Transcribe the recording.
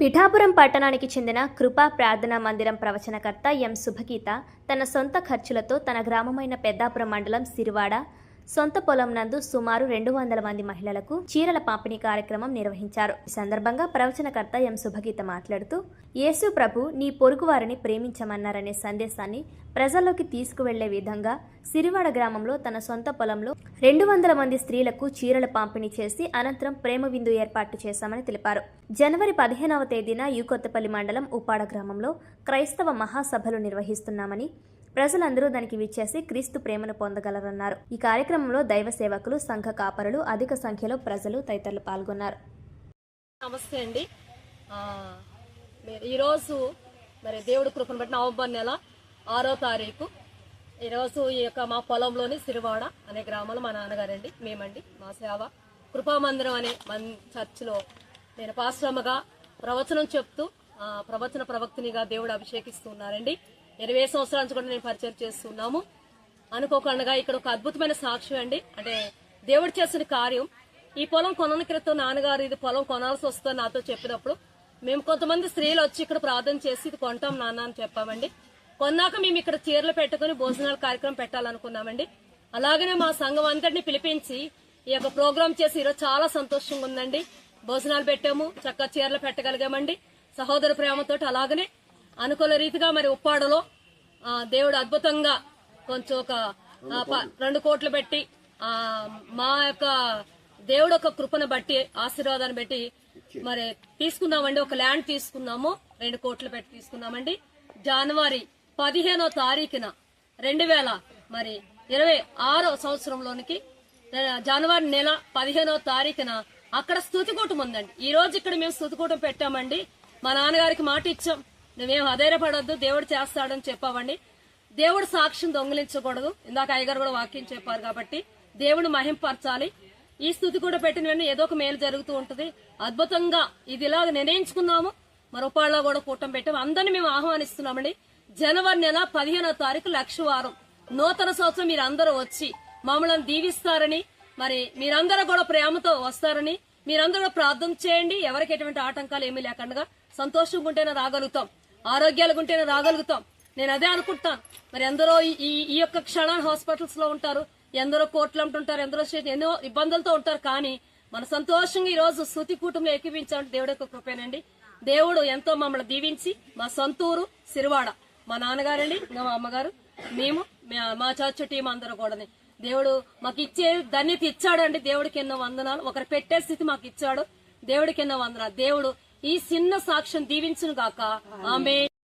పిఠాపురం పట్టణానికి చెందిన కృపా ప్రార్థనా మందిరం ప్రవచనకర్త ఎం. శుభగీత తన సొంత ఖర్చులతో తన గ్రామమైన పెద్దాపురం మండలం సిరివాడ సొంత పొలం నందు సుమారు రెండు వందల మంది మహిళలకు చీరల పంపిణీ కార్యక్రమం నిర్వహించారు. ఈ సందర్భంగా ప్రవచనకర్త ఎం. శుభగీత మాట్లాడుతూ యేసు ప్రభు నీ పొరుగువారిని ప్రేమించమన్నారనే సందేశాన్ని ప్రజల్లోకి తీసుకువెళ్ళే విధంగా సిరివాడ గ్రామంలో తన సొంత పొలంలో రెండు వందల మంది స్త్రీలకు చీరల పంపిణీ చేసి అనంతరం ప్రేమ విందు ఏర్పాటు చేశామని తెలిపారు. జనవరి పదిహేనవ తేదీన యూకొత్తపల్లి మండలం ఉప్పాడ గ్రామంలో క్రైస్తవ మహాసభలు నిర్వహిస్తున్నామని ప్రజలందరూ దానికి విచ్చేసి క్రీస్తు ప్రేమను పొందగలరన్నారు. ఈ కార్యక్రమంలో దైవ సేవకులు సంఘ కాపరులు అధిక సంఖ్యలో ప్రజలు తదితరులు పాల్గొన్నారు. నమస్తే అండి. ఈరోజు మరి దేవుడి కృపను బట్టి నవంబర్ నెల ఆరో తారీఖు. ఈరోజు ఈ యొక్క మా పొలంలోని సిరివాడ అనే గ్రామంలో మా నాన్నగారండి మేమండి మా సేవ. కృపామందిరం అనే మన్ చర్చిలో నేను పాశ్రమగా ప్రవచనం చెప్తూ ప్రవచన ప్రవక్తినిగా దేవుడు అభిషేకిస్తున్నారండి ఇరవై సంవత్సరాల నుంచి కూడా నేను పరిచయం చేస్తున్నాము. అనుకోకుండా ఇక్కడ ఒక అద్భుతమైన సాక్ష్యం అండి. అంటే దేవుడు చేసిన కార్యం. ఈ పొలం కొనని క్రితం నాన్నగారు ఇది పొలం కొనాల్సి వస్తుందని నాతో చెప్పినప్పుడు మేము కొంతమంది స్త్రీలు వచ్చి ఇక్కడ ప్రార్థన చేసి ఇది కొంటాం నాన్న అని చెప్పామండి. కొన్నాక మేము ఇక్కడ చీరలు పెట్టుకుని భోజనాల కార్యక్రమం పెట్టాలనుకున్నామండి. అలాగనే మా సంఘం అంతటిని పిలిపించి ఈ యొక్క ప్రోగ్రామ్ చేసి ఈరోజు చాలా సంతోషంగా ఉందండి. భోజనాలు పెట్టాము చక్కగా చీరలు పెట్టగలిగామండి. సహోదర ప్రేమతోటి అలాగనే అనుకూల రీతిగా మరి ఉప్పాడలో దేవుడు అద్భుతంగా కొంచెం ఒక ప- రెండు కోట్లు పెట్టి ఆ మా యొక్క దేవుడు ఒక కృపను బట్టి ఆశీర్వాదాన్ని బట్టి మరి తీసుకున్నామండి ఒక ల్యాండ్ తీసుకున్నాము రెండు కోట్లు పెట్టి తీసుకున్నామండి జనవరి పదిహేనో తారీఖున రెండు వేల మరి ఇరవై ఆరో సంవత్సరంలోనికి జనవరి నెల పదిహేనో తారీఖున అక్కడ స్థుతికూటం ఉందండి. ఈ రోజు ఇక్కడ మేము స్థుతికూటం పెట్టామండి. మా నాన్నగారికి మాట ఇచ్చాం నువ్వేం అధైర్యపడొద్దు దేవుడు చేస్తాడని చెప్పావండి. దేవుడు సాక్ష్యం దొంగిలించకూడదు. ఇందాక అయ్యగారు కూడా వాక్యం చెప్పారు కాబట్టి దేవుడు మహింపరచాలి. ఈ స్థుతి కూడా పెట్టిన వెంటనే ఏదో ఒక మేలు జరుగుతూ ఉంటుంది. అద్భుతంగా ఇది ఇలాగ నిర్ణయించుకున్నాము. మరొపాళ్ళలో కూడా కూటం పెట్టాము అందరిని మేము ఆహ్వానిస్తున్నామండి. జనవరి నెల పదిహేనో తారీఖు లక్ష వారం నూతన సంవత్సరం మీరందరూ వచ్చి మమ్మల్ని దీవిస్తారని మరి మీరందరూ కూడా ప్రేమతో వస్తారని మీరందరూ ప్రార్థన చేయండి. ఎవరికి ఎటువంటి ఆటంకాలు ఏమీ లేకుండా సంతోషంగా ఉంటేనే రాగలుగుతాం. ఆరోగ్యాలుగా ఉంటేనే రాగలుగుతాం. నేను అదే అనుకుంటాను. మరి ఎందరో ఈ- ఈ ఈ యొక్క క్షణాన్ని హాస్పిటల్స్లో ఉంటారు. ఎందరో కోట్లు అంటుంటారు. ఎందరో ఎన్నో ఇబ్బందులతో ఉంటారు. కానీ మన సంతోషంగా ఈ రోజు శృతి కూటమిలో ఏకీపించాలంటే దేవుడు యొక్క కృపేనండి. దేవుడు ఎంతో మమ్మల్ని దీవించి మా సొంతూరు సిరివాడ మా నాన్నగారండి ఇంకా మా అమ్మగారు మేము మా- చర్చ టీం అందరూ కూడా దేవుడు మాకు ఇచ్చే ధన్యత ఇచ్చాడండి. దేవుడికి ఎన్నో వందనాలు. ఒకరు పెట్టే స్థితి మాకు ఇచ్చాడు. దేవుడికి ఎన్నో వందనాలు. దేవుడు ఈ చిన్న సాక్ష్యం దీవించును గాక ఆమె